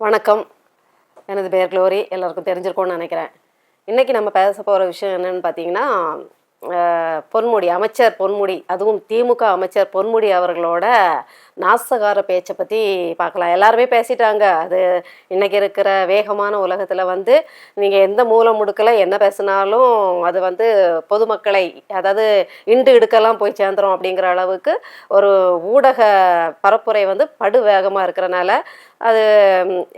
வணக்கம். எனது பெயர் க்ளோரி. எல்லாருக்கும் தெரிஞ்சிருக்கோன்னு நினைக்கிறேன். இன்றைக்கி நம்ம பேச போகிற விஷயம் என்னென்னு பார்த்தீங்கன்னா பொன்முடி அமைச்சர் பொன்முடி அதுவும் திமுக அமைச்சர் பொன்முடி அவர்களோட நாசகார பேச்சை பற்றி பார்க்கலாம். எல்லாருமே பேசிட்டாங்க. அது இன்னைக்கு இருக்கிற வேகமான உலகத்தில் வந்து நீங்கள் எந்த மூல முடுக்கல என்ன பேசினாலும் அது வந்து பொதுமக்களை அதாவது இண்டு இடுக்கெல்லாம் போய் சேர்ந்துரும் அப்படிங்கிற அளவுக்கு ஒரு ஊடக பரப்புரை வந்து படு வேகமாக இருக்கிறனால அது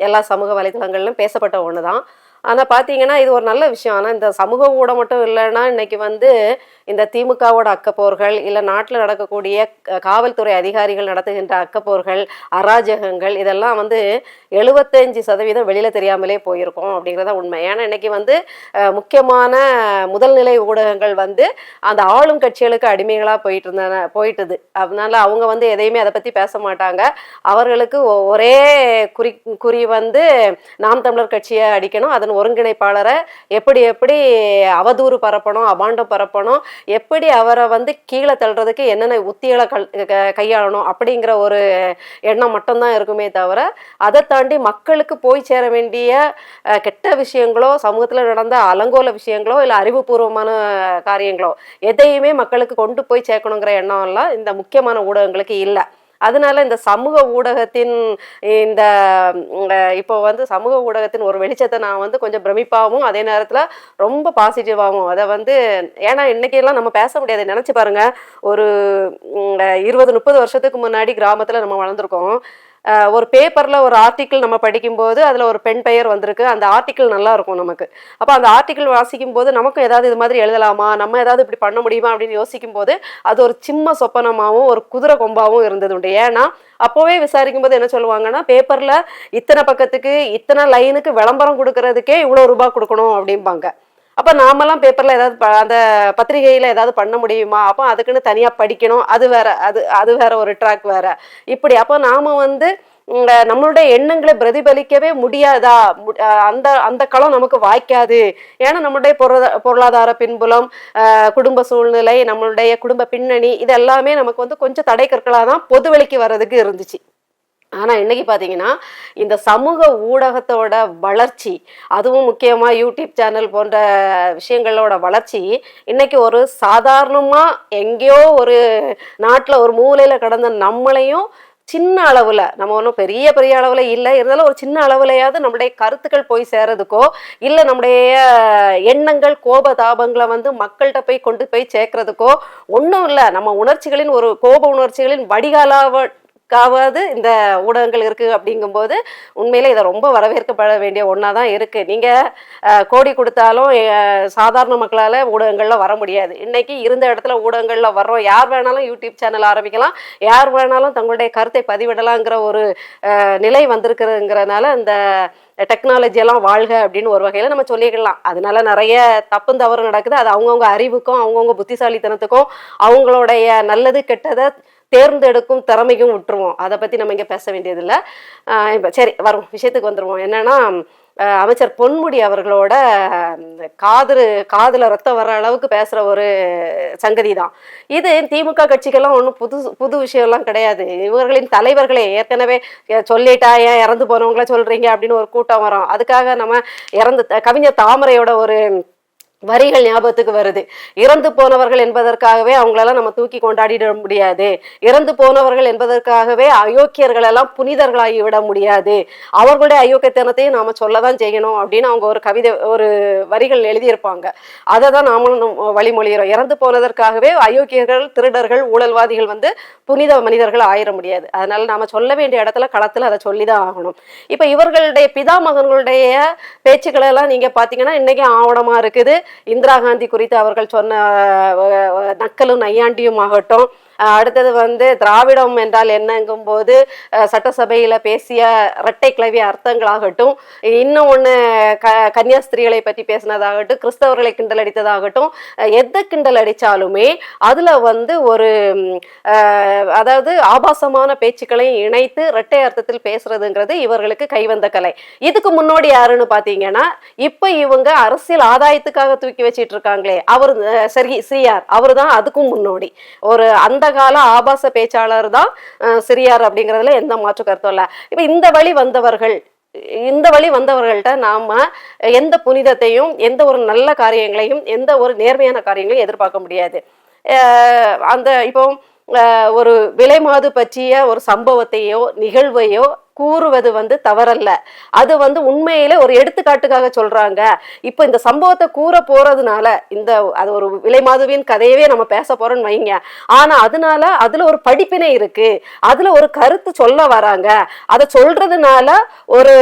எல்லா சமூக வலைதளங்களிலும் பேசப்பட்ட ஒன்று தான் ஆனால் பார்த்தீங்கன்னா இது ஒரு நல்ல விஷயம். ஆனால் இந்த சமூக ஊடம் மட்டும் இல்லைன்னா இன்னைக்கு வந்து இந்த திமுகவோட அக்கப்போர்கள் இல்லை நாட்டில் நடக்கக்கூடிய காவல்துறை அதிகாரிகள் நடத்துகின்ற அக்கப்போர்கள் அராஜகங்கள் இதெல்லாம் வந்து எழுபத்தஞ்சு சதவீதம் வெளியில் தெரியாமலே போயிருக்கோம் அப்படிங்கிறத உண்மை. ஏன்னா இன்னைக்கு வந்து முக்கியமான முதல்நிலை ஊடகங்கள் வந்து அந்த ஆளும் கட்சிகளுக்கு அடிமைகளாக போயிட்டு இருந்தன போயிட்டுது. அதனால அவங்க வந்து எதையுமே அதை பற்றி பேச மாட்டாங்க. அவர்களுக்கு ஒ- ஒரே குறி குறி வந்து நாம் தமிழர் கட்சியை அடிக்கணும் அதன் ஒருங்கிணைப்பாளரை எப்படி எப்படி அவதூறு பரப்பணும் அபாண்டம் பரப்பணும் எப்படி அவரை வந்து கீழே தள்ளுறதுக்கு என்னென்ன உத்திகளை கல் க- கையாளணும் அப்படிங்கிற ஒரு எண்ணம் மட்டும்தான் இருக்குமே தவிர அதை தாண்டி மக்களுக்கு போய் சேர வேண்டிய கெட்ட விஷயங்களோ சமூகத்தில் நடந்த அலங்கோல விஷயங்களோ இல்லை அறிவுபூர்வமான காரியங்களோ எதையுமே மக்களுக்கு கொண்டு போய் சேர்க்கணுங்கிற எண்ணம் எல்லாம் இந்த முக்கியமான ஊடகங்களுக்கு இல்லை. அதனால இந்த சமூக ஊடகத்தின் இந்த இப்போ வந்து சமூக ஊடகத்தின் ஒரு வெளிச்சத்தை நான் வந்து கொஞ்சம் பிரமிப்பாகவும் அதே நேரத்தில் ரொம்ப பாசிட்டிவாகவும் அதை வந்து ஏன்னா இன்னைக்கெல்லாம் நம்ம பேச முடியாது. நினச்சி பாருங்க. ஒரு இருபது முப்பது வருஷத்துக்கு முன்னாடி கிராமத்தில் நம்ம வளர்ந்துருக்கோம். ஒரு பேப்பரில் ஒரு ஆர்டிக்கிள் நம்ம படிக்கும்போது அதில் ஒரு பெண் பெயர் வந்திருக்கு. அந்த ஆர்டிக்கிள் நல்லா இருக்கும் நமக்கு. அப்போ அந்த ஆர்டிக்கிள் வாசிக்கும் போது நமக்கும் ஏதாவது இது மாதிரி எழுதலாமா? நம்ம ஏதாவது இப்படி பண்ண முடியுமா? அப்படின்னு யோசிக்கும் போது அது ஒரு சிம்ம சொப்பனமாகவும் ஒரு குதிரை கொம்பாகவும் இருந்தது உண்டு. ஏன்னா அப்போவே விசாரிக்கும் போது என்ன சொல்லுவாங்கன்னா பேப்பரில் இத்தனை பக்கத்துக்கு இத்தனை லைனுக்கு விளம்பரம் கொடுக்கறதுக்கே இவ்வளோ ரூபாய் கொடுக்கணும் அப்படிம்பாங்க. அப்போ நாமெல்லாம் பேப்பரில் ஏதாவது ப- அந்த பத்திரிகையில் ஏதாவது பண்ண முடியுமா? அப்போ அதுக்குன்னு தனியாக படிக்கணும். அது வேற அது அது வேற ஒரு ட்ராக் வேற. இப்படி அப்போ நாம வந்து நம்மளுடைய எண்ணங்களை பிரதிபலிக்கவே முடியாதா? மு- அந்த அந்த களம் நமக்கு வாய்க்காது. ஏன்னா நம்மளுடைய பொருளா- பொருளாதார பின்புலம் குடும்ப சூழ்நிலை நம்மளுடைய குடும்ப பின்னணி இது எல்லாமே நமக்கு வந்து கொஞ்சம் தடை கற்களாக தான் பொதுவெளிக்கு வர்றதுக்கு இருந்துச்சு. ஆனால் இன்னைக்கு பார்த்தீங்கன்னா இந்த சமூக ஊடகத்தோட வளர்ச்சி அதுவும் முக்கியமாக யூடியூப் சேனல் போன்ற விஷயங்களோட வளர்ச்சி இன்னைக்கு ஒரு சாதாரணமாக எங்கேயோ ஒரு நாட்டில் ஒரு மூலையில் கடந்த நம்மளையும் சின்ன அளவில் நம்ம ஒன்றும் பெரிய பெரிய அளவில் இல்லை இருந்தாலும் ஒரு சின்ன அளவுலையாவது நம்முடைய கருத்துக்கள் போய் சேரதுக்கோ இல்லை நம்முடைய எண்ணங்கள் கோப தாபங்களை வந்து மக்கள்கிட்ட போய் கொண்டு போய் சேர்க்கறதுக்கோ ஒன்றும் இல்லை. நம்ம உணர்ச்சிகளின் ஒரு கோப உணர்ச்சிகளின் வடிகாலாவ காவாது இந்த ஊடகங்கள் இருக்கு அப்படிங்கும்போது உண்மையில இதை ரொம்ப வரவேற்கப்பட வேண்டிய ஒன்றா தான் இருக்கு. நீங்க கோடி கொடுத்தாலும் சாதாரண மக்களால ஊடகங்கள்ல வர முடியாது. இன்னைக்கு இருந்த இடத்துல ஊடகங்கள்ல வர்றோம். யார் வேணாலும் யூடியூப் சேனல் ஆரம்பிக்கலாம். யார் வேணாலும் தங்களுடைய கருத்தை பதிவிடலாங்கிற ஒரு நிலை வந்திருக்குறதுங்கிறனால இந்த டெக்னாலஜி எல்லாம் வாழ்க அப்படின்னு ஒரு வகையில் நம்ம சொல்லிக்கலாம். அதனால நிறைய தப்பு தவறு நடக்குது. அது அவங்கவுங்க அறிவுக்கும் அவங்கவுங்க புத்திசாலித்தனத்துக்கும் அவங்களுடைய நல்லது கெட்டதை தேர்ந்தெடுக்கும் திறமையும் விட்டுருவோம் அதை பற்றி நம்ம இங்கே பேச வேண்டியதில்லை. சரி வரும். விஷயத்துக்கு வந்துடுவோம் என்னன்னா அமைச்சர் பொன்முடி அவர்களோட இந்த காதில் ரத்தம் வர்ற அளவுக்கு பேசுகிற ஒரு சங்கதி தான் இது திமுக கட்சிக்கெல்லாம் ஒன்றும் புது புது விஷயம்லாம் கிடையாது. இவர்களின் தலைவர்களே ஏற்கனவே சொல்லிட்டா ஏன் இறந்து போனவங்கள சொல்கிறீங்க அப்படின்னு ஒரு கூட்டம் வரும். அதுக்காக நம்ம இறந்து கவிஞர் தாமரையோட ஒரு வரிகள் ஞாபகத்துக்கு வருது. இறந்து போனவர்கள் என்பதற்காகவே அவங்களெல்லாம் நம்ம தூக்கி கொண்டாடிட முடியாது. இறந்து போனவர்கள் என்பதற்காகவே அயோக்கியர்கள் எல்லாம் புனிதர்களாகி விட முடியாது. அவர்களுடைய அயோக்கியத்தனத்தையும் நாம சொல்லதான் செய்யணும் அப்படின்னு அவங்க ஒரு கவிதை ஒரு வரிகள் எழுதியிருப்பாங்க. அதை தான் நாமளும் வழிமொழிகிறோம் இறந்து போனதற்காகவே அயோக்கியர்கள் திருடர்கள் ஊழல்வாதிகள் வந்து புனித மனிதர்கள் ஆயிட முடியாது. அதனால நாம சொல்ல வேண்டிய இடத்துல களத்துல அதை சொல்லிதான் ஆகணும். இப்ப இவர்களுடைய பிதா மகன்களுடைய பேச்சுக்களை எல்லாம் நீங்க பாத்தீங்கன்னா இன்னைக்கு ஆவணமா இருக்குது. இந்திரா காந்தி குறித்து அவர்கள் சொன்ன நக்கலும் நையாண்டியும் ஆகட்டும். அடுத்தது வந்து திராவிடம் என்றால் என்னங்கும் போது சட்டசபையில பேசிய இரட்டை கிளவி அர்த்தங்களாகட்டும் இன்னும் ஒன்று க கன்னியாஸ்திரிகளை பற்றி பேசினதாகட்டும் கிறிஸ்தவர்களை கிண்டல் அடித்ததாகட்டும் எந்த எதை கிண்டல் அடித்தாலுமே அதில் வந்து ஒரு அதாவது ஆபாசமான பேச்சுக்களையும் இணைத்து இரட்டை அர்த்தத்தில் பேசுறதுங்கிறது இவர்களுக்கு கைவந்த கலை. இதுக்கு முன்னோடி யாருன்னு பார்த்தீங்கன்னா இப்போ இவங்க அரசியல் ஆதாயத்துக்காக தூக்கி வச்சிட்டு இருக்காங்களே அவர் சரி சிஆர் அவர் தான் அதுக்கும் முன்னோடி. ஒரு அந்த கால ஆபாச பேச்சாளர் தான் சிறியார் அப்படிங்கிறதுல எந்த மாற்று கருத்தும் இல்லை. இப்போ இந்த வழி வந்தவர்கள் இந்த வழி வந்தவர்கள்ட்ட நாம எந்த புனிதத்தையும் எந்த ஒரு நல்ல காரியங்களையும் எந்த ஒரு நேர்மையான காரியங்களையும் எதிர்பார்க்க முடியாது. அந்த இப்போ ஒரு விலைமாது பற்றிய ஒரு சம்பவத்தையோ நிகழ்வையோ கூறுவது வந்து தவறல்ல. அது வந்து உண்மையில ஒரு எடுத்துக்காட்டுக்காக சொல்றாங்க. இப்போ இந்த சம்பவத்தை கூற போறதுனால இந்த அது ஒரு விலை மாதவியின் கதையவே நம்ம பேச போறோம்னு வைங்க. ஆனா அதனால அதுல ஒரு படிப்பினை இருக்கு. அதுல ஒரு கருத்து சொல்ல வராங்க. அதை சொல்றதுனால ஒரு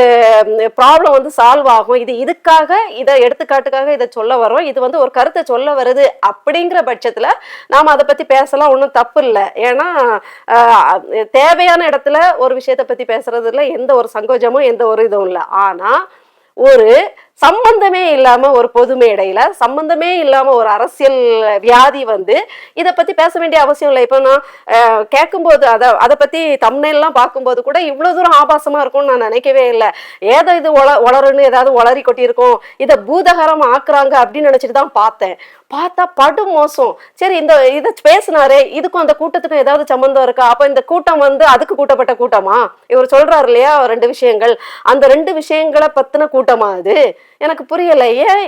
ப்ராப்ளம் வந்து சால்வ் ஆகும். இது இதுக்காக இதை எடுத்துக்காட்டுக்காக இதை சொல்ல வரோம் இது வந்து ஒரு கருத்தை சொல்ல வருது அப்படிங்கிற பட்சத்துல நாம அதை பத்தி பேசலாம். ஒன்றும் தப்பு இல்லை. ஏன்னா தேவையான இடத்துல ஒரு விஷயத்தை பத்தி பேசுறதுல எந்த ஒரு சங்கோஜமும் எந்த ஒரு இதுவும் இல்லை. ஆனால் ஒரு சம்பந்தமே இல்லாம ஒரு பொது மேடையில சம்பந்தமே இல்லாம ஒரு அரசியல் வியாதி வந்து இதை பத்தி பேச வேண்டிய அவசியம் இல்லை. இப்போ நான் கேட்கும்போது அதை அதை பத்தி தம்னெல்லாம் பார்க்கும்போது கூட இவ்வளவு தூரம் ஆபாசமா இருக்கும்னு நான் நினைக்கவே இல்லை. ஏதோ இது ஒள வளருன்னு ஏதாவது ஒளரி கொட்டியிருக்கோம் இதை பூதகரம் ஆக்குறாங்க அப்படின்னு நினைச்சிட்டு தான் பார்த்தேன். பார்த்தா படு மோசம். சரி இந்த இதை பேசினாரே இதுக்கும் அந்த கூட்டத்துக்கும் ஏதாவது சம்பந்தம் இருக்கா? அப்போ இந்த கூட்டம் வந்து அதுக்கு கூட்டப்பட்ட கூட்டமா? இவர் சொல்றாரு இல்லையா ரெண்டு விஷயங்கள். அந்த ரெண்டு விஷயங்களை பத்தின கூட்டமா அது? எனக்கு புரியல. ஏன்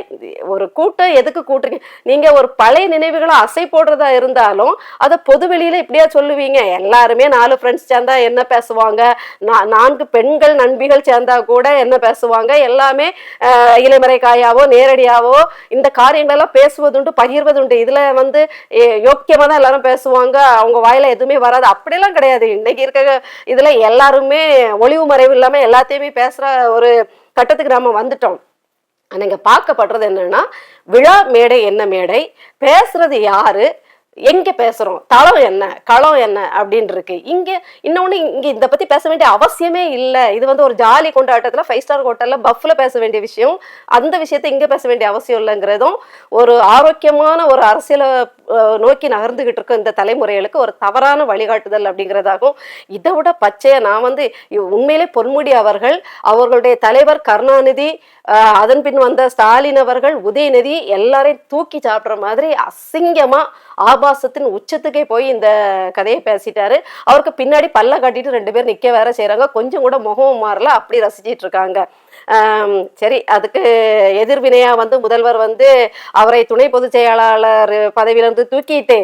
ஒரு கூட்டம் எதுக்கு கூட்டுறீங்க? நீங்க ஒரு பழைய நினைவுகளை அசை போடுறதா இருந்தாலும் அதை பொது வெளியில இப்படியா சொல்லுவீங்க? எல்லாருமே நாலு ஃப்ரெண்ட்ஸ் சேர்ந்தா என்ன பேசுவாங்க? நான்கு பெண்கள் நண்பிகள் சேர்ந்தா கூட என்ன பேசுவாங்க? எல்லாமே அஹ், இலைமறை காயாவோ நேரடியாவோ இந்த காரியங்களெல்லாம் பேசுவதுண்டு பகிர்வது பகிர்வதுண்டு. இதுல வந்து யோக்கியமா தான் எல்லாரும் பேசுவாங்க. அவங்க வாயில எதுவுமே வராது. அப்படிலாம் கிடையாது. இன்னைக்கு இருக்க இதுல எல்லாருமே ஒளிவு மறைவு இல்லாம எல்லாத்தையுமே பேசுற ஒரு கட்டத்துக்கு நாம வந்துட்டோம். ஆனா இங்க பார்க்கப்படுறது என்னன்னா விழா மேடை என்ன மேடை? பேசுறது யாரு? எங்க பேசுறோம்? தளம் என்ன? களம் என்ன? அப்படின்னு இருக்கு. இங்க இன்னொன்னு இங்க இதை பத்தி பேச வேண்டிய அவசியமே இல்லை. இது வந்து ஒரு ஜாலி கொண்டாட்டத்துல ஃபைவ் ஸ்டார் ஹோட்டல்ல பஃப்ல பேச வேண்டிய விஷயம். அந்த விஷயத்தை இங்க பேச வேண்டிய அவசியம் இல்லைங்கிறதும் ஒரு ஆரோக்கியமான ஒரு அரசியலை நோக்கி நகர்ந்துகிட்டு இருக்க இந்த தலைமுறைகளுக்கு ஒரு தவறான வழிகாட்டுதல் அப்படிங்கிறதாகும். இதை விட பச்சையை நான் வந்து உண்மையிலே பொன்முடி அவர்கள் அவர்களுடைய தலைவர் கருணாநிதி அதன் பின் வந்த ஸ்டாலின் அவர்கள் உதயநிதி எல்லாரையும் தூக்கி சாப்பிட்ற மாதிரி அசிங்கமா ஆபாசத்தின் உச்சத்துக்கே போய் இந்த கதையை பேசிட்டாரு. அவருக்கு பின்னாடி பல்ல கட்டிட்டு ரெண்டு பேர் நிக்க வேற செய்யறாங்க கொஞ்சம் கூட முகம் மாறல. அப்படி ரசிச்சிட்டு இருக்காங்க. சரி அதுக்கு எதிர்வினையா வந்து முதல்வர் வந்து அவரை துணை பொதுச் செயலாளர் பதவியிலிருந்து தூக்கிட்டு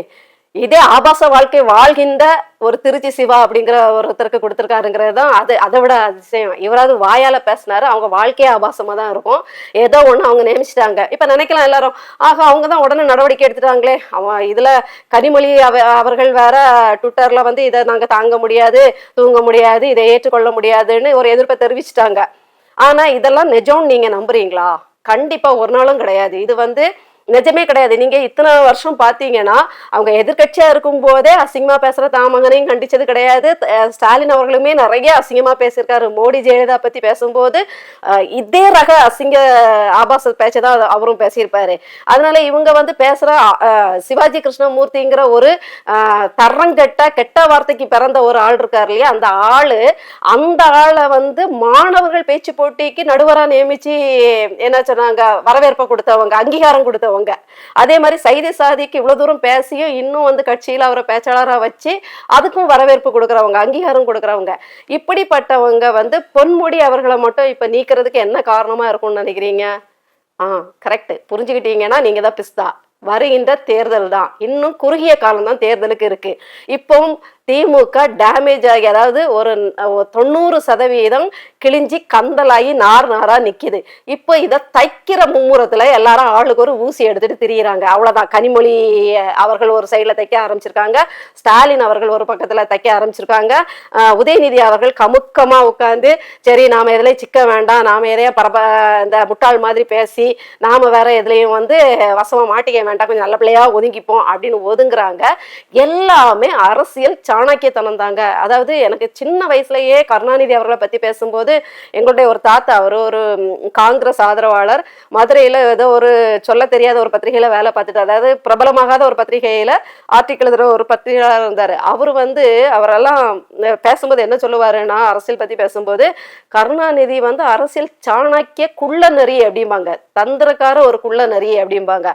இதே ஆபாச வாழ்க்கை வாழ்கின்ற ஒரு திருச்சி சிவா அப்படிங்கிற ஒருத்தருக்கு கொடுத்துருக்காருங்கிறது தான் அது அதை விட அதிசயம். இவராது வாயால பேசினாரு. அவங்க வாழ்க்கையே ஆபாசமா தான் இருக்கும். ஏதோ ஒண்ணு அவங்க நியமிச்சிட்டாங்க. இப்ப நினைக்கலாம் எல்லாரும். ஆக அவங்க தான் உடனே நடவடிக்கை எடுத்துட்டாங்களே. அவன் இதுல கனிமொழி அவ அவர்கள் வேற ட்விட்டர்ல வந்து இதை நாங்க தாங்க முடியாது தூங்க முடியாது இதை ஏற்றுக்கொள்ள முடியாதுன்னு ஒரு எதிர்ப்பை தெரிவிச்சிட்டாங்க. ஆனா இதெல்லாம் நிஜம்னு நீங்க நம்புறீங்களா? கண்டிப்பா ஒரு நாளும் கிடையாது. இது வந்து நிஜமே கிடையாது. நீங்க இத்தனை வருஷம் பாத்தீங்கன்னா அவங்க எதிர்கட்சியா இருக்கும் போதே அசிங்கமா பேசுற தாமங்கனையும் கண்டிச்சது கிடையாது. ஸ்டாலின் அவர்களுமே நிறைய அசிங்கமா பேசியிருக்காரு. மோடி ஜெயலலிதா பத்தி பேசும்போது இதே ரக அசிங்க ஆபாச பேச்சதான் அவரும் பேசியிருப்பாரு. அதனால இவங்க வந்து பேசுற சிவாஜி கிருஷ்ணமூர்த்திங்கிற ஒரு தரங்கெட்ட கெட்ட வார்த்தைக்கு பிறந்த ஒரு ஆள் இருக்கார் இல்லையா? அந்த ஆளு அந்த ஆளை வந்து மாணவர்கள் பேச்சு போட்டிக்கு நடுவராக நியமிச்சு என்ன சொன்னாங்க வரவேற்பை கொடுத்தவங்க அங்கீகாரம் கொடுத்தவங்க. அதே மாதிரி சைதி சாதிக்கு இவ்வளவு தூரம் பேசியும் இன்னும் வந்து கட்சியில அவரை பேச்சாளரா வச்சு அதுக்கும் வரவேற்பு கொடுக்குறவங்க அங்கீகாரம் கொடுக்குறவங்க. இப்படிப்பட்டவங்க வந்து பொன்முடி அவர்களை மட்டும் இப்ப நீக்கிறதுக்கு என்ன காரணமா இருக்கும்னு நினைக்கிறீங்க? ஆ கரெக்ட் புரிஞ்சுக்கிட்டீங்கன்னா நீங்க தான் பிஸ்தா. வருகின்ற தேர்தல் தான். இன்னும் குறுகிய காலம் தான் தேர்தலுக்கு இருக்கு. இப்போவும் திமுக டேமேஜ் ஆகி அதாவது ஒரு தொண்ணூறு சதவீதம் கிழிஞ்சி கந்தலாகி நார் நாராக நிற்கிது இப்போ இதை தைக்கிற மும்முரத்தில் எல்லாரும் ஆளுக்கு ஒரு ஊசி எடுத்துட்டு திரியிறாங்க. அவ்வளோதான் கனிமொழி அவர்கள் ஒரு சைடில் தைக்க ஆரம்பிச்சிருக்காங்க. ஸ்டாலின் அவர்கள் ஒரு பக்கத்தில் தைக்க ஆரம்பிச்சிருக்காங்க. உதயநிதி அவர்கள் கமுக்கமாக உட்காந்து சரி நாம் எதுலயும் சிக்க வேண்டாம். நாம் எதையா பரப இந்த முட்டாள் மாதிரி பேசி நாம வேற எதுலேயும் வந்து வசமாக மாட்டிக்க வேண்டாம். கொஞ்சம் நல்ல பிள்ளையா ஒதுங்கிப்போம் அப்படின்னு ஒதுங்குறாங்க. எல்லாமே அரசியல் சாணக்கியத்தனம் தாங்க அதாவது எனக்கு சின்ன வயசுலயே கருணாநிதி அவர்களை பத்தி பேசும்போது எங்களுடைய ஒரு தாத்தா அவர் ஒரு காங்கிரஸ் ஆதரவாளர் மதுரையில ஏதோ ஒரு சொல்ல தெரியாத ஒரு பத்திரிகையில வேலை பார்த்துட்டு அதாவது பிரபலமாகாத ஒரு பத்திரிகையில ஆர்டிக்கல் எழுதுற ஒரு பத்திரிகையாளர் இருந்தார். அவர் வந்து அவரெல்லாம் பேசும்போது என்ன சொல்லுவாருன்னா அரசியல் பத்தி பேசும்போது கருணாநிதி வந்து அரசியல் சாணக்கிய குள்ள நெறி அப்படிம்பாங்க. தந்திரக்கார ஒரு குள்ள நெறி அப்படிம்பாங்க.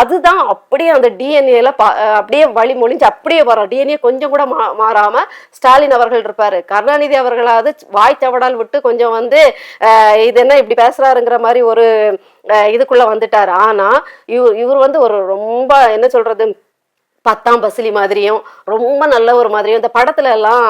அதுதான் அப்படியே அந்த டிஎன்ஏல அப்படியே வழி மொழிஞ்சு அப்படியே வரும். டிஎன்ஏ கொஞ்சம் கூட மா மாறாம ஸ்டாலின் அவர்கள் இருப்பாரு. கருணாநிதி அவர்களாவது வாய் தவடால் விட்டு கொஞ்சம் வந்து இது என்ன இப்படி பேசுறாருங்கிற மாதிரி ஒரு இதுக்குள்ள வந்துட்டாரு. ஆனா இவர் இவர் வந்து ஒரு ரொம்ப என்ன சொல்றது பத்தாம் பசிலி மாதிரியும் ரொம்ப நல்ல ஒரு மாதிரியும் இந்த படத்துல எல்லாம்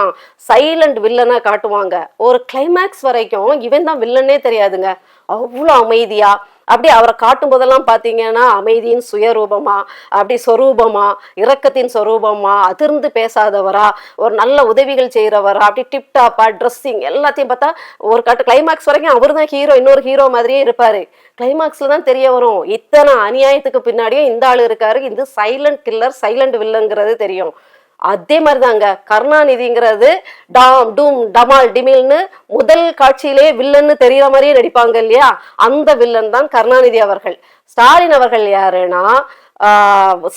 சைலண்ட் வில்லனா காட்டுவாங்க. ஒரு கிளைமேக்ஸ் வரைக்கும் இவன் தான் வில்லனே தெரியாதுங்க. அவ்வளோ அமைதியா? அப்படி அவரை காட்டும் போதெல்லாம் பார்த்தீங்கன்னா அமைதியின் சுயரூபமா? அப்படி சொரூபமா? இரக்கத்தின் சொரூபமா? அதிர்ந்து பேசாதவரா? ஒரு நல்ல உதவிகள் செய்கிறவரா அப்படி டிப்டாப்பா ட்ரெஸ்ஸிங் எல்லாத்தையும் பார்த்தா ஒரு கட்டு கிளைமேக்ஸ் வரைக்கும் அவர் தான் ஹீரோ இன்னொரு ஹீரோ மாதிரியே இருப்பாரு. கிளைமாக்ஸ்ல தான் தெரிய வரும். இத்தனை அநியாயத்துக்கு பின்னாடியும் இந்த ஆள் இருக்காரு. இது சைலண்ட் கில்லர் சைலண்ட் வில்லங்கிறது தெரியும். அதே மாதிரி தாங்க கருணாநிதிங்கிறது டாம் டூம் டமால் டிமில்னு முதல் காட்சியிலே வில்லன்னு தெரியற மாதிரியே நடிப்பாங்க இல்லையா? அந்த வில்லன் தான் கருணாநிதி அவர்கள். ஸ்டாலின் அவர்கள் யாருன்னா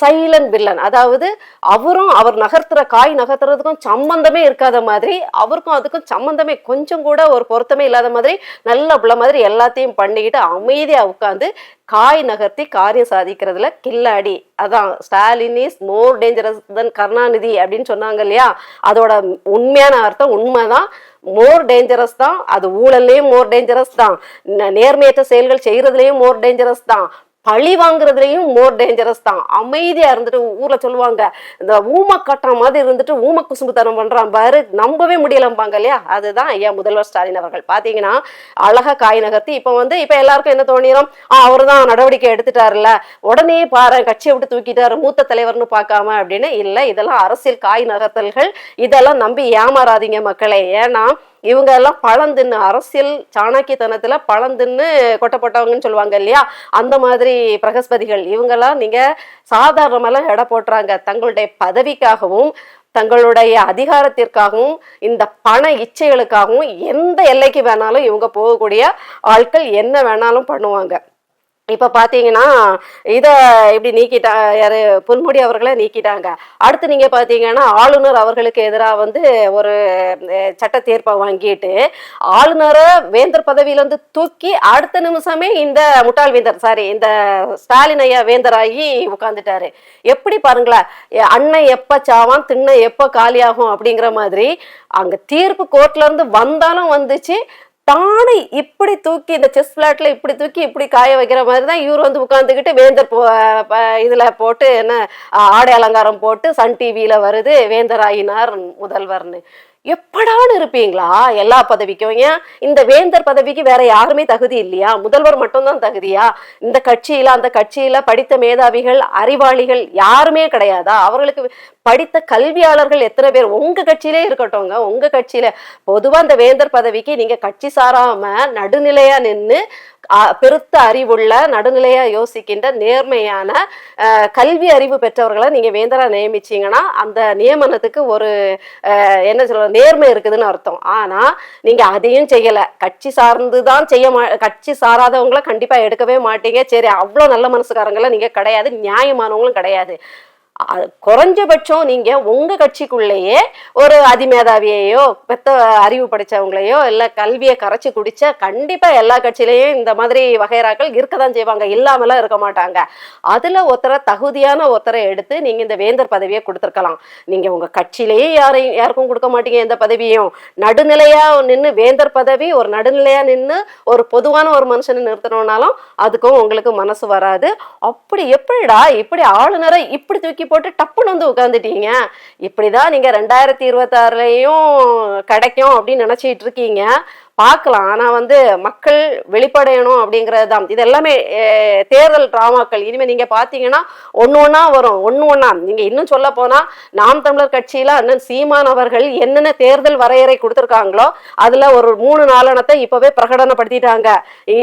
சைலண்ட் வில்லன் அதாவது அவரும் அவர் நகர்த்துற காய் நகர்த்துறதுக்கும் சம்பந்தமே இருக்காத மாதிரி அவருக்கும் அதுக்கும் சம்பந்தமே கொஞ்சம் கூட ஒரு பொருத்தமே இல்லாத மாதிரி நல்ல புள்ள மாதிரி எல்லாத்தையும் பண்ணிக்கிட்டு அமைதியாக உட்காந்து காய் நகர்த்தி காரியம் சாதிக்கிறதுல கில்லாடி. அதான் Stalin is more dangerous than Karunanidhi அப்படின்னு சொன்னாங்க இல்லையா? அதோட உண்மையான அர்த்தம் உண்மைதான். மோர் டேஞ்சரஸ் தான். அது ஊழல்லையும் மோர் டேஞ்சரஸ் தான். நேர்மையற்ற செயல்கள் செய்கிறதுலையும் மோர் டேஞ்சரஸ் தான். பழி வாங்குறதுலயும் மோர் டேஞ்சரஸ் தான். அமைதியா இருந்துட்டு ஊர்ல சொல்லுவாங்க இந்த ஊமை கட்டுற மாதிரி இருந்துட்டு ஊம குசும்புத்தனம் பண்றான் பாரு நம்பவே முடியலம்பாங்க இல்லையா? அதுதான் ஐயா முதல்வர் ஸ்டாலின் அவர்கள். பாத்தீங்கன்னா அழகா காய் நகர்த்தி இப்ப வந்து இப்ப எல்லாருக்கும் என்ன தோணிரும்? அவர் தான் நடவடிக்கை எடுத்துட்டாருல்ல. உடனே பாரு கட்சியை விட்டு தூக்கிட்டாரு மூத்த தலைவர்னு பார்க்காம அப்படின்னு. இல்ல இதெல்லாம் அரசியல் காய் நகர்த்தல்கள். இதெல்லாம் நம்பி ஏமாறாதீங்க மக்களே. ஏன்னா இவங்க எல்லாம் பழம் தின்னு அரசியல் சாணக்கியத்தனத்துல பழம் தின்னு கொட்டப்பட்டவங்கன்னு சொல்லுவாங்க இல்லையா? அந்த மாதிரி பிரகஸ்பதிகள். இவங்கெல்லாம் நீங்க சாதாரணமெல்லாம் எடை போட்டுறாங்க. தங்களுடைய பதவிக்காகவும் தங்களுடைய அதிகாரத்திற்காகவும் இந்த பண இச்சைகளுக்காகவும் எந்த எல்லைக்கு வேணாலும் இவங்க போகக்கூடிய ஆட்கள் என்ன வேணாலும் பண்ணுவாங்க. இப்போ பார்த்தீங்கன்னா இதை இப்படி நீக்கிட்டா யாரு பொன்முடி அவர்களை நீக்கிட்டாங்க. அடுத்து நீங்கள் பார்த்தீங்கன்னா ஆளுநர் அவர்களுக்கு எதிராக வந்து ஒரு சட்ட தீர்ப்பை வாங்கிட்டு ஆளுநரை வேந்தர் பதவியிலேருந்து தூக்கி அடுத்த நிமிஷமே இந்த முட்டாள் வேந்தர் சாரி இந்த ஸ்டாலின் ஐயா வேந்தராகி உட்காந்துட்டாரு எப்படி பாருங்களேன் அண்ணன் எப்போ சாவான் திண்ணை எப்போ காலியாகும் அப்படிங்கிற மாதிரி அங்கே தீர்ப்பு கோர்ட்லேருந்து வந்தாலும் வந்துச்சு தானே இப்படி தூக்கி இந்த செஸ் பிளாட்ல இப்படி தூக்கி இப்படி காய வைக்கிற மாதிரி தான் இவர் வந்து உட்காந்துக்கிட்டு வேந்தர் போ இதில் போட்டு என்ன ஆடை அலங்காரம் போட்டு சன் டிவியில் வருது வேந்தர் ஆயினார் முதல்வர்னு. எப்படான்னு இருப்பீங்களா? எல்லா பதவிக்கும். ஏன்? இந்த வேந்தர் பதவிக்கு வேற யாருமே தகுதி இல்லையா? முதல்வர் மட்டும்தான் தகுதியா? இந்த கட்சியில அந்த கட்சியில படித்த மேதாவிகள் அறிவாளிகள் யாருமே கிடையாதா? அவர்களுக்கு படித்த கல்வியாளர்கள் எத்தனை பேர்? உங்க கட்சியிலே இருக்கட்டும்ங்க. உங்க கட்சியில பொதுவா அந்த வேந்தர் பதவிக்கு நீங்க கட்சி சாராம நடுநிலையா நின்று பெருத்த அறிவுள்ள நடுநிலையா யோசிக்கின்ற நேர்மையான கல்வி அறிவு பெற்றவர்களை நீங்க வேந்தரா நியமிச்சீங்கன்னா அந்த நியமனத்துக்கு ஒரு என்ன சொல்ற நேர்மை இருக்குதுன்னு அர்த்தம். ஆனா நீங்க அதையும் செய்யல. கட்சி சார்ந்து தான் செய்ய மா கட்சி சாராதவங்கள கண்டிப்பா எடுக்கவே மாட்டீங்க. சரி அவ்வளோ நல்ல மனசுக்காரங்களை நீங்க கிடையாது. நியாயமானவங்களும் கிடையாது. குறைஞ்சபட்சம் நீங்க உங்க கட்சிக்குள்ளேயே ஒரு அதிமேதாவியையோ பெத்த அறிவு படிச்சவங்களையோ இல்ல கல்வியை கரைச்சி குடிச்ச கண்டிப்பா எல்லா கட்சியிலையும் இந்த மாதிரி வகைராக்கள் இருக்கதான் செய்வாங்க. இல்லாமலாம் இருக்க மாட்டாங்க. அதுல ஒருத்தரை தகுதியான ஒருத்தரை எடுத்து நீங்க இந்த வேந்தர் பதவியை கொடுத்துருக்கலாம். நீங்க உங்க கட்சியிலேயே யாரையும் யாருக்கும் கொடுக்க மாட்டீங்க எந்த பதவியும் நடுநிலையா நின்று வேந்தர் பதவி ஒரு நடுநிலையா நின்று ஒரு பொதுவான ஒரு மனுஷனை நிறுத்தணும்னாலும் அதுக்கும் உங்களுக்கு மனசு வராது. அப்படி எப்படிடா இப்படி ஆளுநரை இப்படி தூக்கி போட்டு டப்புன்னு வந்து உட்காந்துட்டீங்க இப்படிதான் நீங்க ரெண்டாயிரத்தி இருபத்தாறுலயும் கிடைக்கும் அப்படின்னு நினைச்சிட்டு இருக்கீங்க. பார்க்கலாம். ஆனா வந்து மக்கள் வெளிப்படையணும் அப்படிங்கிறது தான் இது எல்லாமே தேர்தல் டிராமாக்கள். இனிமே நீங்க பாத்தீங்கன்னா ஒன்று ஒன்றா வரும். ஒன்று ஒன்றா நீங்க இன்னும் சொல்ல போனா நாம் தமிழர் கட்சியில அண்ணன் சீமான் அவர்கள் என்னென்ன தேர்தல் வரையறை கொடுத்துருக்காங்களோ அதுல ஒரு மூணு நாலனத்தை இப்பவே பிரகடனப்படுத்திட்டாங்க.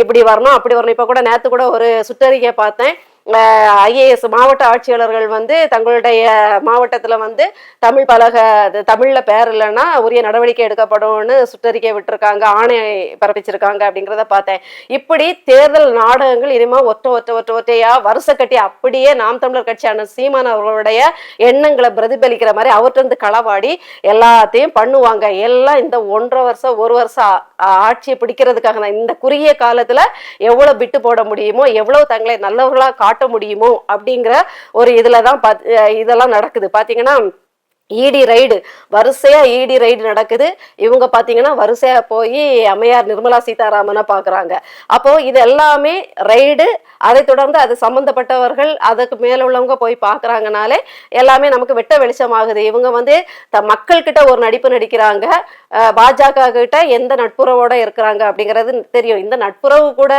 இப்படி வரணும் அப்படி வரணும். இப்ப கூட நேத்து கூட ஒரு சுற்றறிக்கை பார்த்தேன். ஐஏஎஸ் மாவட்ட ஆட்சியாளர்கள் வந்து தங்களுடைய மாவட்டத்தில் வந்து தமிழ் பலக அது பேர் இல்லைன்னா உரிய நடவடிக்கை எடுக்கப்படும்னு சுற்றறிக்கை விட்டுருக்காங்க ஆணை பிறப்பிச்சிருக்காங்க அப்படிங்கிறத பார்த்தேன். இப்படி தேர்தல் நாடகங்கள் இனிமேல் ஒற்றை ஒற்றை ஒற்றை ஒற்றையாக வருஷ கட்டி அப்படியே நாம் தமிழர் கட்சியான சீமான் அவர்களுடைய எண்ணங்களை பிரதிபலிக்கிற மாதிரி அவர்கிட்ட இருந்து களவாடி எல்லாத்தையும் பண்ணுவாங்க. எல்லாம் இந்த ஒன்றரை வருஷம் ஒரு வருஷம் ஆட்சியை பிடிக்கிறதுக்காக நான் இந்த குறுகிய காலத்தில் எவ்வளோ விட்டு போட முடியுமோ எவ்வளோ தங்களை நல்லவர்களாக காட்டு முடியுமோ அப்படிங்கிற ஒரு இதுல தான் பாத்- இதெல்லாம் நடக்குது. பாத்தீங்கன்னா ஈடி ரைடு வரிசையா ஈடி ரைடு நடக்குது. இவங்க பாத்தீங்கன்னா வரிசையா போய் அம்மையார் நிர்மலா சீதாராமனை பாக்குறாங்க. அப்போ இது எல்லாமே ரைடு அதை தொடர்ந்து அது சம்பந்தப்பட்டவர்கள் அதுக்கு மேல உள்ளவங்க போய் பாக்குறாங்கனாலே எல்லாமே நமக்கு வெட்ட வெளிச்சமாகுது. இவங்க வந்து த மக்கள்கிட்ட ஒரு நடிப்பு நடிக்கிறாங்க. பாஜக கிட்ட எந்த நட்புறவோட இருக்கிறாங்க அப்படிங்கிறது தெரியும். இந்த நட்புறவு கூட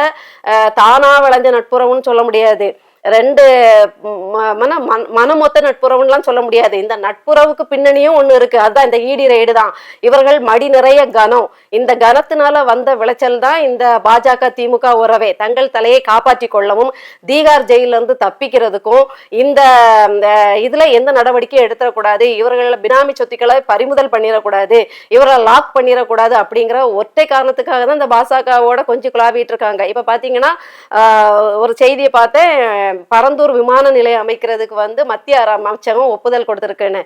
தானாக தானா விளைஞ்ச நட்புறவுன்னு சொல்ல முடியாது. ரெண்டு ம- மன மன- மனமொத்த நட்புறவுலாம் சொல்ல முடியாது. இந்த நட்புறவுக்கு பின்னணியும் ஒன்று இருக்கு. அதுதான் இந்த ஈடி ரைடு தான். இவர்கள் மடி நிறைய கனம். இந்த கனத்தினால வந்த விளைச்சல் தான் இந்த பாஜக திமுக உறவே. தங்கள் தலையை காப்பாற்றி கொள்ளவும் தீகார் ஜெயில இருந்து தப்பிக்கிறதுக்கும் இந்த இந்த இதுல எந்த நடவடிக்கையும் எடுத்துடக்கூடாது. இவர்களை பினாமி சொத்துக்களை பறிமுதல் பண்ணிடக்கூடாது. இவரை லாக் பண்ணிடக்கூடாது அப்படிங்கிற ஒற்றை காரணத்துக்காக தான் இந்த பாஜகவோட கொஞ்சம் குழாவிட்டு இருக்காங்க. இப்ப பாத்தீங்கன்னா ஒரு செய்தியை பார்த்தேன். பரந்தூர் விமான நிலையம் அமைக்கிறதுக்கு வந்து மத்திய அர- அமைச்சகம் ஒப்புதல் கொடுத்துருக்குன்னு.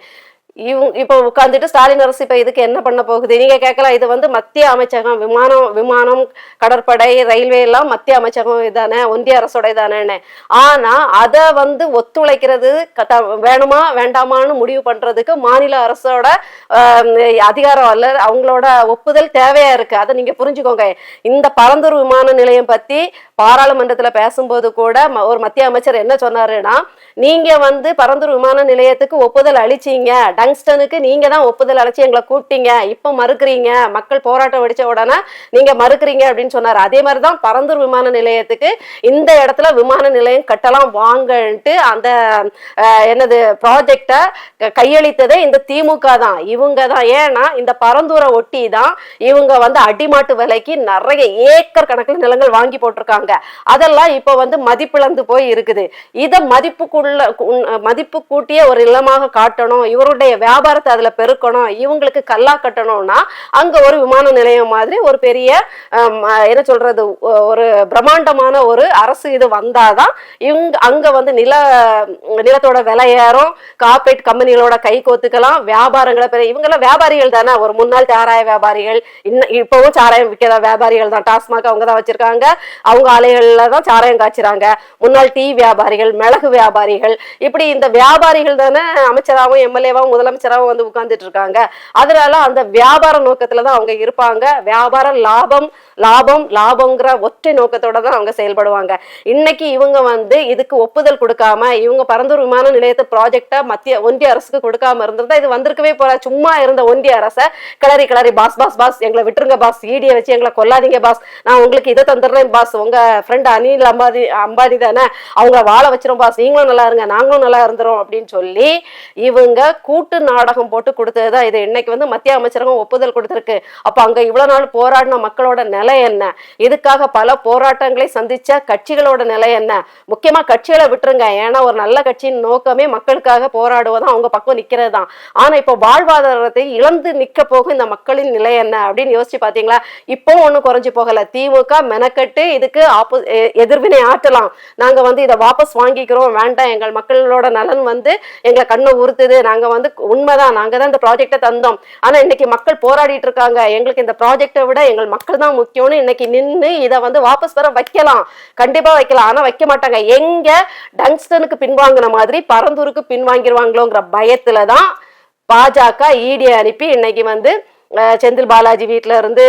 இவங்க இப்போ உட்காந்துட்டு ஸ்டாலின் அரசு இப்போ இதுக்கு என்ன பண்ண போகுது? நீங்க கேட்கலாம் இது வந்து மத்திய அமைச்சகம் விமானம் விமானம் கடற்படை ரயில்வே எல்லாம் மத்திய அமைச்சகம் இதானே ஒன்றிய அரசோட இதானேன்னு ஆனா அதை வந்து ஒத்துழைக்கிறது கத- வேணுமா வேண்டாமான்னு முடிவு பண்றதுக்கு மாநில அரசோட அதிகாரம் அல்ல அவங்களோட ஒப்புதல் தேவையா இருக்கு. அதை நீங்க புரிஞ்சுக்கோங்க. இந்த பரந்தூர் விமான நிலையம் பத்தி பாராளுமன்றத்தில் பேசும்போது கூட ம- ஒரு மத்திய அமைச்சர் என்ன சொன்னாருன்னா நீங்க வந்து பரந்தூர் விமான நிலையத்துக்கு ஒப்புதல் அளிச்சீங்க. டங்ஸ்டனுக்கு நீங்க தான் ஒப்புதல் அளிச்சு எங்களை கூப்பிட்டீங்க. இப்போ மறுக்கிறீங்க. மக்கள் போராட்டம் வெடிச்ச உடனே நீங்க மறுக்கிறீங்க அப்படின்னு சொன்னார். அதே மாதிரி தான் பரந்தூர் விமான நிலையத்துக்கு இந்த இடத்துல விமான நிலையம் கட்டலாம் வாங்கன்ட்டு அந்த என்னது ப்ராஜெக்டை கையளித்ததே இந்த திமுக தான். இவங்க தான். ஏன்னா இந்த பரந்தூரை ஒட்டி தான் இவங்க வந்து அடிமாட்டு விலைக்கு நிறைய ஏக்கர் கணக்கில் நிலங்கள் வாங்கி போட்டிருக்காங்க. அதெல்லாம் இப்போ வந்து மதிப்பிழந்து போய் இருக்குது. இதை மதிப்புக்குள்ள மதிப்பு கூட்டிய ஒரு இல்லமாக காட்டணும். இவருடைய வியாபாரத்தை அதுல பெருக்கணும். இவங்களுக்கு கல்லா கட்டணும்னா அங்க ஒரு விமான நிலையம் மாதிரி ஒரு பெரிய என்ன சொல்றது ஒரு பிரம்மாண்டமான ஒரு அரசு இது வந்தாதான் இவங்க அங்க வந்து நில நிலத்தோட விலை ஏறும் கார்பரேட் கம்பெனிகளோட கை கோத்துக்கலாம். வியாபாரங்களை பெரிய இவங்கெல்லாம் வியாபாரிகள் தானே. ஒரு முன்னாள் சாராய வியாபாரிகள் இன்னும் இப்பவும் சாராயம் விற்கிற வியாபாரிகள் தான். டாஸ்மாக் அவங்க தான் வச்சிருக்காங்க. அவங்க ஆலைகள்ல தான் சாராயம் காய்ச்சிறாங்க. முன்னாள் டீ வியாபாரிகள் மிளகு வியாபாரிகள். இப்படி இந்த வியாபாரிகள் தானே அமைச்சராகவும் எம்எல்ஏவாகவும் முதலமைச்சராகவும் வந்து உட்கார்ந்துட்டு இருக்காங்க. அதனால அந்த வியாபார நோக்கத்துல தான் அவங்க இருப்பாங்க. வியாபார லாபம் லாபம் லாபங்கிற ஒற்றை நோக்கத்தோட தான் அவங்க செயல்படுவாங்க. இன்னைக்கு இவங்க வந்து இதுக்கு ஒப்புதல் கொடுக்காம இவங்க பரந்தூர் விமான நிலையத்தை ப்ராஜெக்டை மத்திய ஒன்றிய அரசுக்கு கொடுக்காம இருந்திருந்தா இது வந்திருக்கவே போற. சும்மா இருந்த ஒன்றிய அரசை கிளறி கிளறி பாஸ் பாஸ் பாஸ் எங்களை விட்டுருங்க பாஸ். ஈடியை வச்சு எங்களை கொல்லாதீங்க பாஸ். நான் உங்களுக்கு இதை தந்துடுறேன் பாஸ். உங்க ஃப்ரெண்ட் அனில் அம்பாதி அம்பானி தானே? அவங்க வாழ வச்சிரும் பாஸ் நீங்களும் நல்லா இருங்க நாங்களும் நல்லா இருந்துரும் அப்படின்னு சொல்லி இவங்க கூட்டு நாடகம் போட்டு கொடுத்தது தான் இது. இன்னைக்கு வந்து மத்திய அமைச்சரகம் ஒப்புதல் கொடுத்துருக்கு. அப்போ அங்கே இவ்வளோ நாள் போராடின மக்களோட நிலை என்ன? இதுக்காக பல போராட்டங்களை சந்திச்ச கட்சிகளோட நிலை என்ன? முக்கியமாக கட்சிகளை விட்டுருங்க. ஏன்னா ஒரு நல்ல கட்சியின் நோக்கமே மக்களுக்காக போராடுவதும் அவங்க பக்கம் நிற்கிறது தான் ஆனால் இப்போ வாழ்வாதாரத்தை இழந்து நிற்க போகும் இந்த மக்களின் நிலை என்ன? அப்படின்னு யோசிச்சு பார்த்தீங்களா இப்போ ஒன்றும் குறைஞ்சு போகலை. திமுக மெனக்கட்டு இதுக்கு ஆப்போ எதிர்வினை ஆற்றலாம். நாங்க வந்து இதை வாபஸ் வாங்கிக்கிறோம் வேண்டாம். எங்கள் மக்களோட நலன் வந்து எங்களை கண்ணை உறுத்துது. நாங்க வந்து உண்மைதான். நாங்க தான் இந்த ப்ராஜெக்டை தந்தோம். ஆனா இன்னைக்கு மக்கள் போராடிட்டு இருக்காங்க. எங்களுக்கு இந்த ப்ராஜெக்டை விட எங்கள் மக்கள் தான் முக்கியம்னு இன்னைக்கு நின்னு இதை வந்து வாபஸ் வர வைக்கலாம். கண்டிப்பா வைக்கலாம். ஆனா வைக்க மாட்டாங்க. எங்க டங்ஸ்டனுக்கு பின்வாங்கின மாதிரி பரந்தூருக்கு பின்வாங்கிருவாங்களோங்கிற பயத்துல தான் பாஜக இடி அனுப்பி இன்னைக்கு வந்து செந்தில் பாலாஜி வீட்டில இருந்து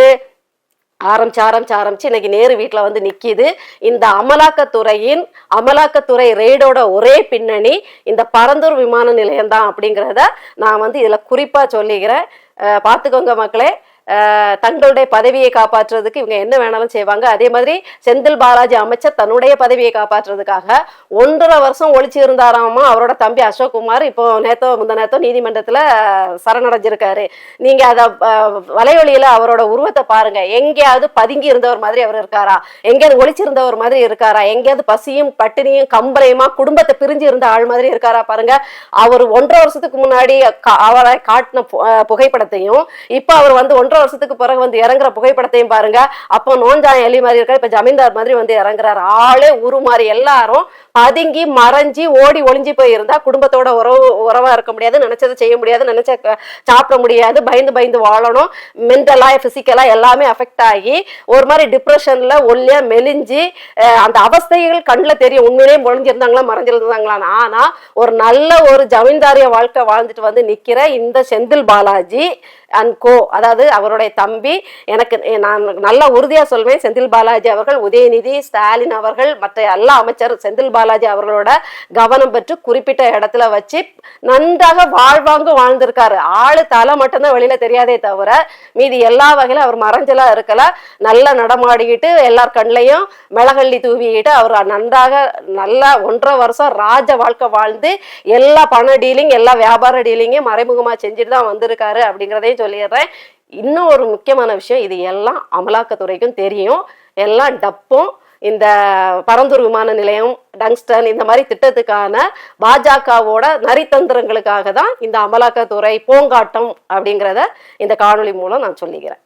ஆரம்பிச்சு ஆரம்பிச்சு ஆரம்பிச்சு இன்னைக்கு நேரு வீட்டில் வந்து நிற்கிது இந்த அமலாக்கத்துறையின் அமலாக்கத்துறை ரெய்டோட ஒரே பின்னணி இந்த பரந்தூர் விமான நிலையம் தான் அப்படிங்கிறத நான் வந்து இதில் குறிப்பாக சொல்லிக்கிறேன். பார்த்துக்கோங்க மக்களே தங்களுடைய பதவியை காப்பாற்றுறதுக்கு இவங்க என்ன வேணாலும் செய்வாங்க. அதே மாதிரி செந்தில் பாலாஜி அமைச்சர் தன்னுடைய பதவியை காப்பாற்றுறதுக்காக ஒன்றரை வருஷம் ஒழிச்சு இருந்தாராமா? அவரோட தம்பி அசோக் குமார் இப்போ நேத்தோ முந்த நேத்தோ நீதிமன்றத்துல சரணடைஞ்சிருக்காரு. நீங்க அத அஹ், அவரோட உருவத்தை பாருங்க. எங்கேயாவது பதுங்கி இருந்தவர் மாதிரி அவர் இருக்காரா? எங்கேயாவது ஒழிச்சிருந்தவர் மாதிரி இருக்காரா? எங்கேயாவது பசியும் பட்டினியும் கம்பளையுமா குடும்பத்தை பிரிஞ்சு இருந்த ஆள் மாதிரி இருக்காரா பாருங்க. அவர் ஒன்றரை வருஷத்துக்கு முன்னாடி கா- அவரை காட்டின பு- புகைப்படத்தையும் இப்ப அவர் வந்து ஒன்றரை ஒன்றரை வருஷத்துக்கு பிறகு வந்து இறங்குற புகைப்படத்தையும் பாருங்க. அப்போ நோஞ்சான் எலி மாதிரி இருக்காரு இப்ப ஜமீன்தார் மாதிரி வந்து இறங்குறாரு. ஆளே உருமாறி எல்லாரும் பதுங்கி மறைஞ்சி ஓடி ஒளிஞ்சு போய் இருந்தா குடும்பத்தோட உறவு உறவா இருக்க முடியாது. நினைச்சதை செய்ய முடியாது. நினைச்ச சாப்பிட முடியாது. பயந்து பயந்து வாழணும். மென்டலா பிசிக்கலா எல்லாமே அஃபெக்ட் ஆகி ஒரு மாதிரி டிப்ரெஷன்ல ஒல்லியா மெலிஞ்சு அந்த அவஸ்தைகள் கண்ணுல தெரியும். உண்மையிலேயே முழிஞ்சிருந்தாங்களா மறைஞ்சிருந்தாங்களான்னு. ஆனா ஒரு நல்ல ஒரு ஜமீன்தாரிய வாழ்க்கை வாழ்ந்துட்டு வந்து நிக்கிற இந்த செந்தில் பாலாஜி அண்ட் கோ அதாவது அவருடைய தம்பி எனக்கு நான் நல்லா உறுதியாக சொல்வேன். செந்தில் பாலாஜி அவர்கள் உதயநிதி ஸ்டாலின் அவர்கள் மற்ற எல்லா அமைச்சர் செந்தில் பாலாஜி அவர்களோட கவனம் பெற்று குறிப்பிட்ட இடத்துல வச்சு நன்றாக வாழ்வாங்கு வாழ்ந்திருக்காரு. ஆளு தலை மட்டும்தான் வெளியில தெரியாதே தவிர மீதி எல்லா வகையிலும் அவர் மறைஞ்சலா இருக்கல. நல்லா நடமாடிக்கிட்டு எல்லார் கண்ணையும் மிளகள்ளி தூவிக்கிட்டு அவர் நன்றாக நல்லா ஒன்றரை வருஷம் ராஜ வாழ்க்கை வாழ்ந்து எல்லா பண டீலிங் எல்லா வியாபார டீலிங்கையும் மறைமுகமா செஞ்சுட்டு தான் வந்திருக்காரு அப்படிங்கிறதையும் சொல்லிடுறேன். இன்னும் ஒரு முக்கியமான விஷயம் இது எல்லாம் அமலாக்கத்துறைக்கும் தெரியும். எல்லாம் டப்பும். இந்த பரந்தூர் விமான நிலையம் டங்ஸ்டன் இந்த மாதிரி திட்டத்துக்கான பாஜகவோட நரித்தந்திரங்களுக்காக தான் இந்த அமலாக்கத்துறை போங்காட்டம் அப்படிங்கிறத இந்த காணொளி மூலம் நான் சொல்லிக்கிறேன்.